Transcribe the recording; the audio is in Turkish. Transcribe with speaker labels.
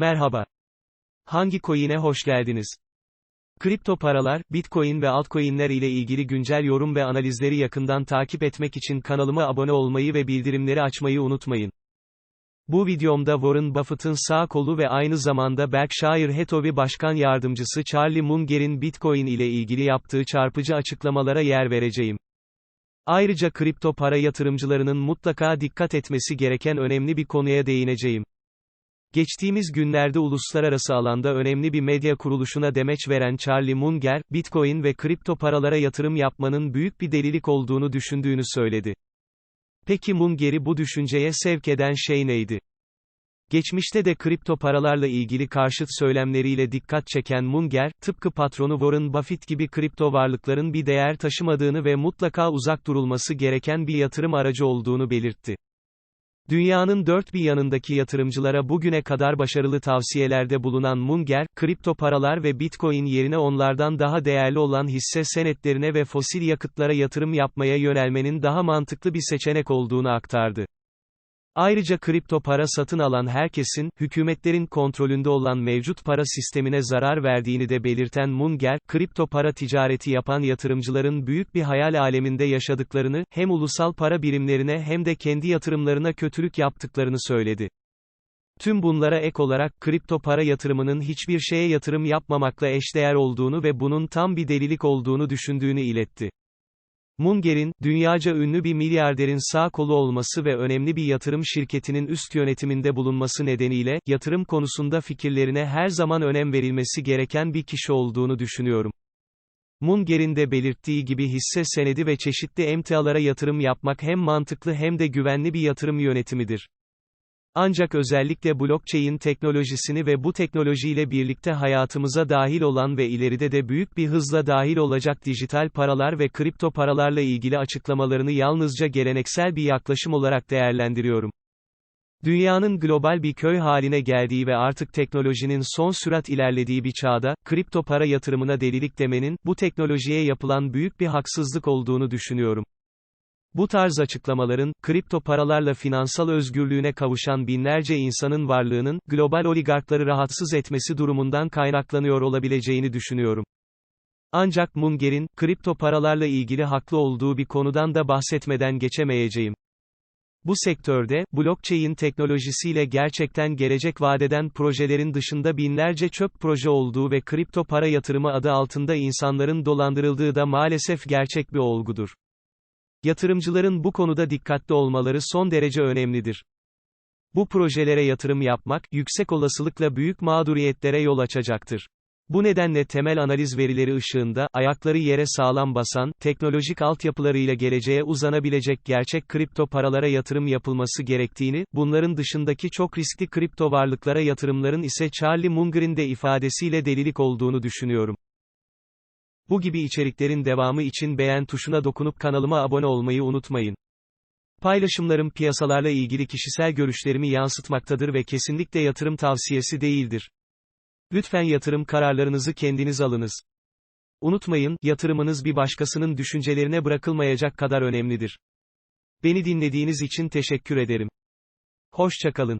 Speaker 1: Merhaba. Hangi coin'e hoş geldiniz? Kripto paralar, Bitcoin ve altcoin'ler ile ilgili güncel yorum ve analizleri yakından takip etmek için kanalıma abone olmayı ve bildirimleri açmayı unutmayın. Bu videomda Warren Buffett'ın sağ kolu ve aynı zamanda Berkshire Hathaway Başkan Yardımcısı Charlie Munger'in Bitcoin ile ilgili yaptığı çarpıcı açıklamalara yer vereceğim. Ayrıca kripto para yatırımcılarının mutlaka dikkat etmesi gereken önemli bir konuya değineceğim. Geçtiğimiz günlerde uluslararası alanda önemli bir medya kuruluşuna demeç veren Charlie Munger, Bitcoin ve kripto paralara yatırım yapmanın büyük bir delilik olduğunu düşündüğünü söyledi. Peki Munger'i bu düşünceye sevk eden şey neydi? Geçmişte de kripto paralarla ilgili karşıt söylemleriyle dikkat çeken Munger, tıpkı patronu Warren Buffett gibi kripto varlıkların bir değer taşımadığını ve mutlaka uzak durulması gereken bir yatırım aracı olduğunu belirtti. Dünyanın dört bir yanındaki yatırımcılara bugüne kadar başarılı tavsiyelerde bulunan Munger, kripto paralar ve Bitcoin yerine onlardan daha değerli olan hisse senetlerine ve fosil yakıtlara yatırım yapmaya yönelmenin daha mantıklı bir seçenek olduğunu aktardı. Ayrıca kripto para satın alan herkesin, hükümetlerin kontrolünde olan mevcut para sistemine zarar verdiğini de belirten Munger, kripto para ticareti yapan yatırımcıların büyük bir hayal aleminde yaşadıklarını, hem ulusal para birimlerine hem de kendi yatırımlarına kötülük yaptıklarını söyledi. Tüm bunlara ek olarak, kripto para yatırımının hiçbir şeye yatırım yapmamakla eşdeğer olduğunu ve bunun tam bir delilik olduğunu düşündüğünü iletti. Munger'in, dünyaca ünlü bir milyarderin sağ kolu olması ve önemli bir yatırım şirketinin üst yönetiminde bulunması nedeniyle, yatırım konusunda fikirlerine her zaman önem verilmesi gereken bir kişi olduğunu düşünüyorum. Munger'in de belirttiği gibi hisse senedi ve çeşitli emtialara yatırım yapmak hem mantıklı hem de güvenli bir yatırım yönetimidir. Ancak özellikle blockchain teknolojisini ve bu teknolojiyle birlikte hayatımıza dahil olan ve ileride de büyük bir hızla dahil olacak dijital paralar ve kripto paralarla ilgili açıklamalarını yalnızca geleneksel bir yaklaşım olarak değerlendiriyorum. Dünyanın global bir köy haline geldiği ve artık teknolojinin son sürat ilerlediği bir çağda, kripto para yatırımına delilik demenin, bu teknolojiye yapılan büyük bir haksızlık olduğunu düşünüyorum. Bu tarz açıklamaların, kripto paralarla finansal özgürlüğüne kavuşan binlerce insanın varlığının, global oligarkları rahatsız etmesi durumundan kaynaklanıyor olabileceğini düşünüyorum. Ancak Munger'in, kripto paralarla ilgili haklı olduğu bir konudan da bahsetmeden geçemeyeceğim. Bu sektörde, blockchain teknolojisiyle gerçekten gelecek vadeden projelerin dışında binlerce çöp proje olduğu ve kripto para yatırımı adı altında insanların dolandırıldığı da maalesef gerçek bir olgudur. Yatırımcıların bu konuda dikkatli olmaları son derece önemlidir. Bu projelere yatırım yapmak, yüksek olasılıkla büyük mağduriyetlere yol açacaktır. Bu nedenle temel analiz verileri ışığında, ayakları yere sağlam basan, teknolojik altyapılarıyla geleceğe uzanabilecek gerçek kripto paralara yatırım yapılması gerektiğini, bunların dışındaki çok riskli kripto varlıklara yatırımların ise Charlie Munger'in de ifadesiyle delilik olduğunu düşünüyorum. Bu gibi içeriklerin devamı için beğen tuşuna dokunup kanalıma abone olmayı unutmayın. Paylaşımlarım piyasalarla ilgili kişisel görüşlerimi yansıtmaktadır ve kesinlikle yatırım tavsiyesi değildir. Lütfen yatırım kararlarınızı kendiniz alınız. Unutmayın, yatırımınız bir başkasının düşüncelerine bırakılmayacak kadar önemlidir. Beni dinlediğiniz için teşekkür ederim. Hoşçakalın.